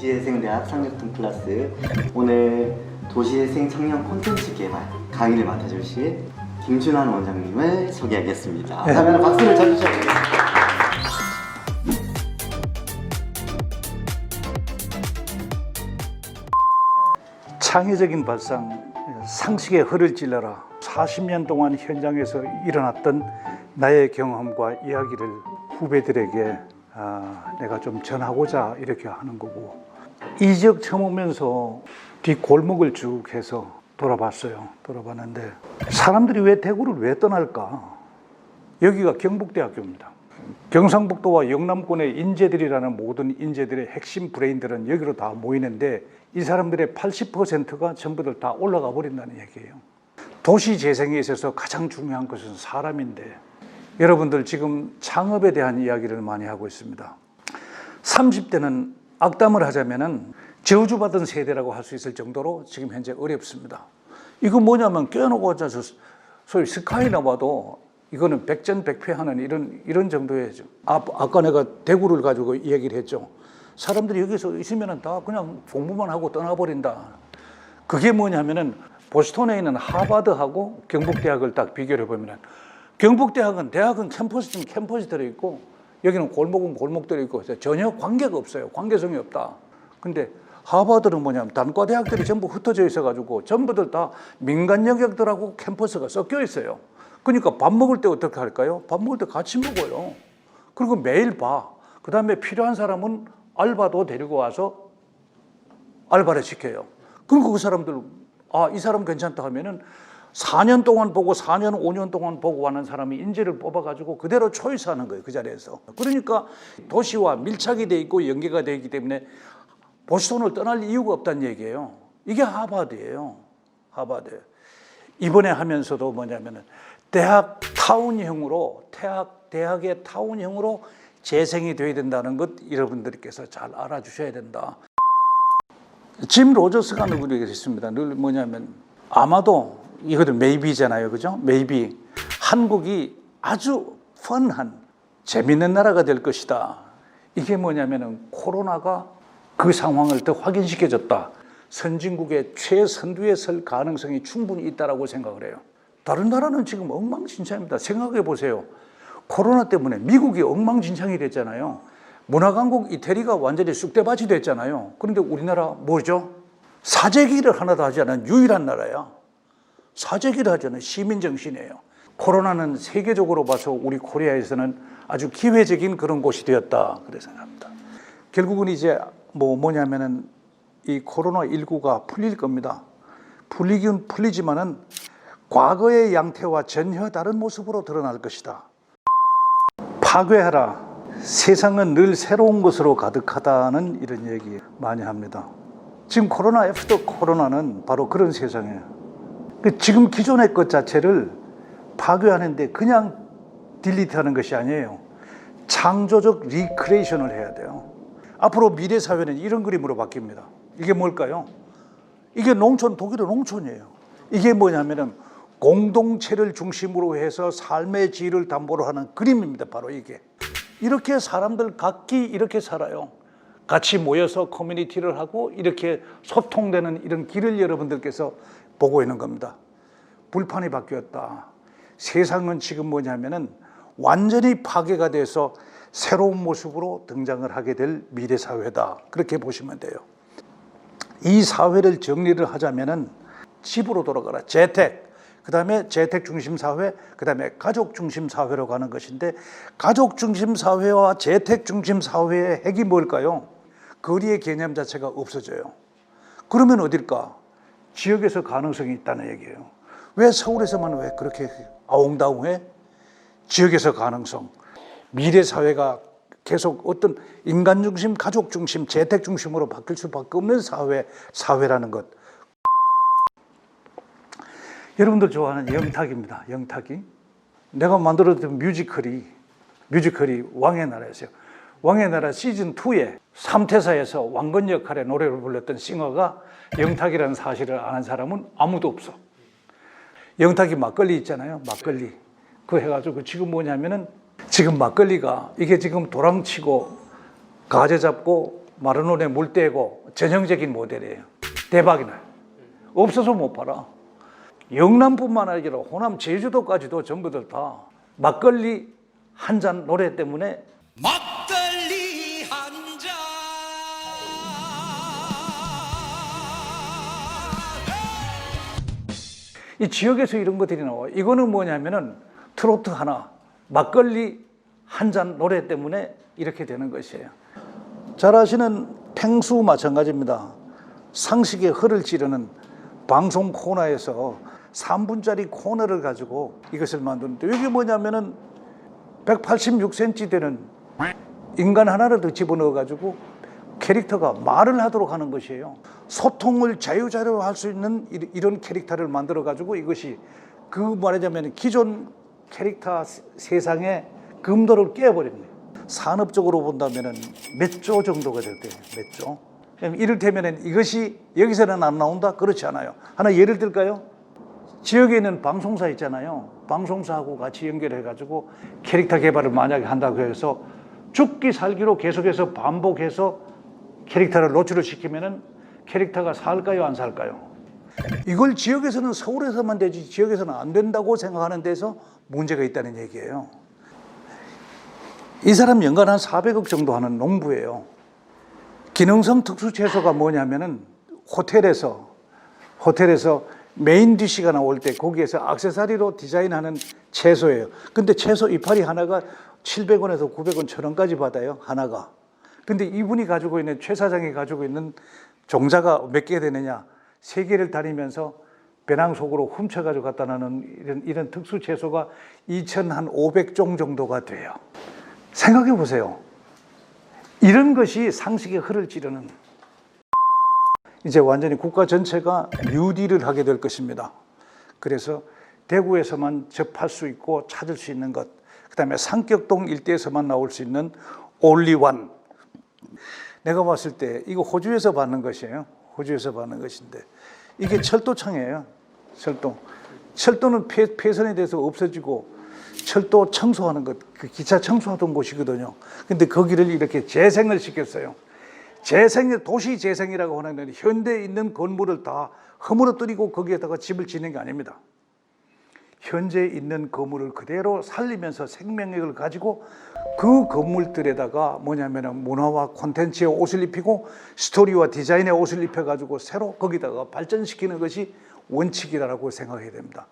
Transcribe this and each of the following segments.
도시재생대학 상격등 클래스 오늘 도시재생 청년 콘텐츠 개발 강의를 맡아주실 김준환 원장님을 소개하겠습니다. 네. 다음에는 박수를 쳐주셔야 되겠습니다. 창의적인 발상, 상식의 허를 찔러라. 40년 동안 현장에서 일어났던 나의 경험과 이야기를 후배들에게 아, 내가 좀 전하고자 이렇게 하는 거고 이 지역 처음 오면서 뒷 골목을 쭉 해서 돌아봤어요. 돌아봤는데 사람들이 왜 대구를 왜 떠날까? 여기가 경북대학교입니다. 경상북도와 영남권의 인재들이라는 모든 인재들의 핵심 브레인들은 여기로 다 모이는데 이 사람들의 80%가 전부들 다 올라가 버린다는 얘기예요. 도시 재생에 있어서 가장 중요한 것은 사람인데 여러분들 지금 창업에 대한 이야기를 많이 하고 있습니다. 30대는 악담을 하자면은 저주받은 세대라고 할 수 있을 정도로 지금 현재 어렵습니다. 이거 뭐냐면 껴놓고 자서 소위 스카이 나와도 이거는 백전백패하는 이런 이런 정도의 아, 아까 내가 대구를 가지고 얘기를 했죠. 사람들이 여기서 있으면은 다 그냥 공부만 하고 떠나버린다. 그게 뭐냐면은 보스턴에 있는 하버드하고 경북대학을 딱 비교를 해보면은 경북대학은 대학은 캠퍼스쯤 캠퍼스 들어 있고 여기는 골목은 골목 들어있고 전혀 관계가 없어요. 관계성이 없다. 근데 하버드는 뭐냐면 단과 대학들이 전부 흩어져 있어가지고 전부들 다 민간 영역들하고 캠퍼스가 섞여 있어요. 그러니까 밥 먹을 때 어떻게 할까요? 밥 먹을 때 같이 먹어요. 그리고 매일 봐. 그 다음에 필요한 사람은 알바도 데리고 와서 알바를 시켜요. 그리고 그 사람들, 아, 이 사람 괜찮다 하면은 4년 동안 보고 4년, 5년 동안 보고 하는 사람이 인재를 뽑아가지고 그대로 초이스하는 거예요. 그 자리에서. 그러니까 도시와 밀착이 돼 있고 연계가 되어 있기 때문에 보스턴을 떠날 이유가 없다는 얘기예요. 이게 하버드예요. 하버드. 이번에 하면서도 뭐냐면은 대학 타운형으로 대학 대학의 타운형으로 재생이 돼야 된다는 것 여러분들께서 잘 알아주셔야 된다. 짐 로저스가 누구에게 있습니다. 늘 뭐냐면 아마도 이것도 메이비잖아요, 그죠? 메이비 한국이 아주 펀한 재밌는 나라가 될 것이다. 이게 뭐냐면은 코로나가 그 상황을 더 확인시켜 줬다. 선진국의 최선두에 설 가능성이 충분히 있다라고 생각을 해요. 다른 나라는 지금 엉망진창입니다. 생각해 보세요. 코로나 때문에 미국이 엉망진창이 됐잖아요. 문화강국 이태리가 완전히 쑥대밭이 됐잖아요. 그런데 우리나라 뭐죠? 사재기를 하나도 하지 않은 유일한 나라야. 사재기를 않은 시민정신이에요. 코로나는 세계적으로 봐서 우리 코리아에서는 아주 기회적인 그런 곳이 되었다. 그래 생각합니다. 결국은 이제 뭐 뭐냐면은 이 코로나19가 풀릴 겁니다. 풀리긴 풀리지만은 과거의 양태와 전혀 다른 모습으로 드러날 것이다. 파괴하라. 세상은 늘 새로운 것으로 가득하다는 이런 얘기 많이 합니다. 지금 코로나 애프터 코로나는 바로 그런 세상이에요. 그 지금 기존의 것 자체를 파괴하는데 그냥 딜리트하는 것이 아니에요. 창조적 리크레이션을 해야 돼요. 앞으로 미래 사회는 이런 그림으로 바뀝니다. 이게 뭘까요? 이게 농촌 독일의 농촌이에요. 이게 뭐냐면은 공동체를 중심으로 해서 삶의 질을 담보로 하는 그림입니다. 바로 이게. 이렇게 사람들 각기 이렇게 살아요. 같이 모여서 커뮤니티를 하고 이렇게 소통되는 이런 길을 여러분들께서 보고 있는 겁니다. 불판이 바뀌었다. 세상은 지금 뭐냐면은 완전히 파괴가 돼서 새로운 모습으로 등장을 하게 될 미래 사회다. 그렇게 보시면 돼요. 이 사회를 정리를 하자면은 집으로 돌아가라. 재택. 그 다음에 재택 중심 사회, 그 다음에 가족 중심 사회로 가는 것인데, 가족 중심 사회와 재택 중심 사회의 핵이 뭘까요? 거리의 개념 자체가 없어져요. 그러면 어딜까? 지역에서 가능성이 있다는 얘기예요. 왜 서울에서만 왜 그렇게 아웅다웅해? 지역에서 가능성. 미래 사회가 계속 어떤 인간 중심, 가족 중심, 재택 중심으로 바뀔 수밖에 없는 사회, 사회라는 것. 여러분들 좋아하는 영탁입니다. 영탁이. 내가 만들었던 뮤지컬이, 뮤지컬이 왕의 나라였어요. 왕의 나라 시즌 2에 삼태사에서 왕건 역할의 노래를 불렀던 싱어가 영탁이라는 사실을 아는 사람은 아무도 없어. 영탁이 막걸리 있잖아요. 막걸리. 그거 해가지고 지금 뭐냐면은 지금 막걸리가 이게 지금 도랑치고 가재 잡고 마르논에 물 떼고 전형적인 모델이에요. 대박이 나요. 없어서 못 팔아. 영남뿐만 아니라 호남 제주도까지도 전부들 다 막걸리 한 잔 노래 때문에 막 이 지역에서 이런 것들이 나와. 이거는 뭐냐면은 트로트 하나, 막걸리 한 잔 노래 때문에 이렇게 되는 것이에요. 잘 아시는 팽수 마찬가지입니다. 상식의 허를 찌르는 방송 코너에서 3분짜리 코너를 가지고 이것을 만드는데 이게 뭐냐면은 186cm 되는 인간 하나를 더 집어넣어 가지고 캐릭터가 말을 하도록 하는 것이에요. 소통을 자유자재로 할 수 있는 이- 이런 캐릭터를 만들어 가지고 이것이 그 말하자면 기존 캐릭터 세- 세상의 금도를 깨버린 거예요. 산업적으로 본다면은 몇 조 정도가 될 거예요. 몇 조. 이를테면은 이것이 여기서는 안 나온다? 그렇지 않아요. 하나 예를 들까요? 지역에 있는 방송사 있잖아요. 방송사하고 같이 연결해 가지고 캐릭터 개발을 만약에 한다고 해서 죽기 살기로 계속해서 반복해서 캐릭터를 노출을 시키면은 캐릭터가 살까요, 안 살까요? 이걸 지역에서는 서울에서만 되지 지역에서는 안 된다고 생각하는 데서 문제가 있다는 얘기예요. 이 사람 연간 한 400억 정도 하는 농부예요. 기능성 특수 채소가 뭐냐면은 호텔에서 호텔에서 메인 디시가 나올 때 거기에서 액세서리로 디자인하는 채소예요. 근데 채소 이파리 하나가 700원에서 900원, 1000원까지 받아요. 하나가. 근데 이분이 가지고 있는 최 사장이 가지고 있는 종자가 몇 개 되느냐? 세 개를 다니면서 배낭 속으로 훔쳐 가지고 갖다 놓는 이런, 이런 특수 채소가 2,500종 정도가 돼요. 생각해 보세요. 이런 것이 상식의 흐를 찌르는 이제 완전히 국가 전체가 뉴딜을 하게 될 것입니다. 그래서 대구에서만 접할 수 있고 찾을 수 있는 것, 그 다음에 상격동 일대에서만 나올 수 있는 올리원. 내가 봤을 때 이거 호주에서 받는 것이에요. 호주에서 받는 것인데 이게 철도창이에요. 철도. 철도는 폐, 폐선에 대해서 없어지고 철도 청소하는 것, 그 기차 청소하던 곳이거든요. 근데 거기를 이렇게 재생을 시켰어요. 재생, 도시 재생이라고 하는 현대에 있는 건물을 다 허물어뜨리고 거기에다가 집을 짓는 게 아닙니다. 현재 있는 건물을 그대로 살리면서 생명력을 가지고 그 건물들에다가 뭐냐면은 문화와 콘텐츠에 옷을 입히고 스토리와 디자인에 옷을 입혀가지고 새로 거기다가 발전시키는 것이 원칙이라고 생각해야 됩니다.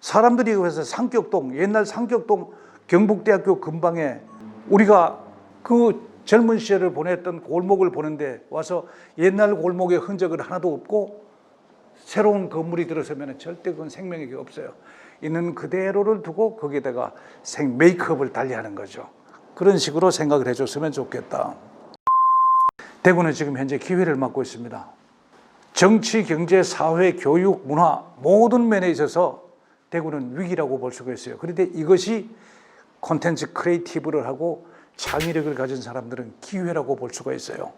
사람들이 그래서 상격동, 옛날 상격동 경북대학교 근방에 우리가 그 젊은 시절을 보냈던 골목을 보는데 와서 옛날 골목의 흔적은 하나도 없고 새로운 건물이 들어서면 절대 그건 생명력이 없어요. 있는 그대로를 두고 거기에다가 생 메이크업을 달리하는 거죠. 그런 식으로 생각을 해줬으면 좋겠다. 대구는 지금 현재 기회를 맞고 있습니다. 정치, 경제, 사회, 교육, 문화 모든 면에 있어서 대구는 위기라고 볼 수가 있어요. 그런데 이것이 콘텐츠 크리에이티브를 하고 창의력을 가진 사람들은 기회라고 볼 수가 있어요.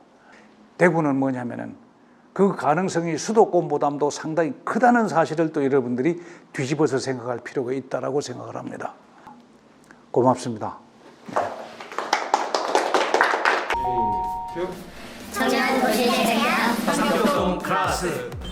대구는 뭐냐면은 그 가능성이 수도권보다도 상당히 크다는 사실을 또 여러분들이 뒤집어서 생각할 필요가 있다라고 생각을 합니다. 고맙습니다. 청년 도시 재생이다. 상격동 클래스.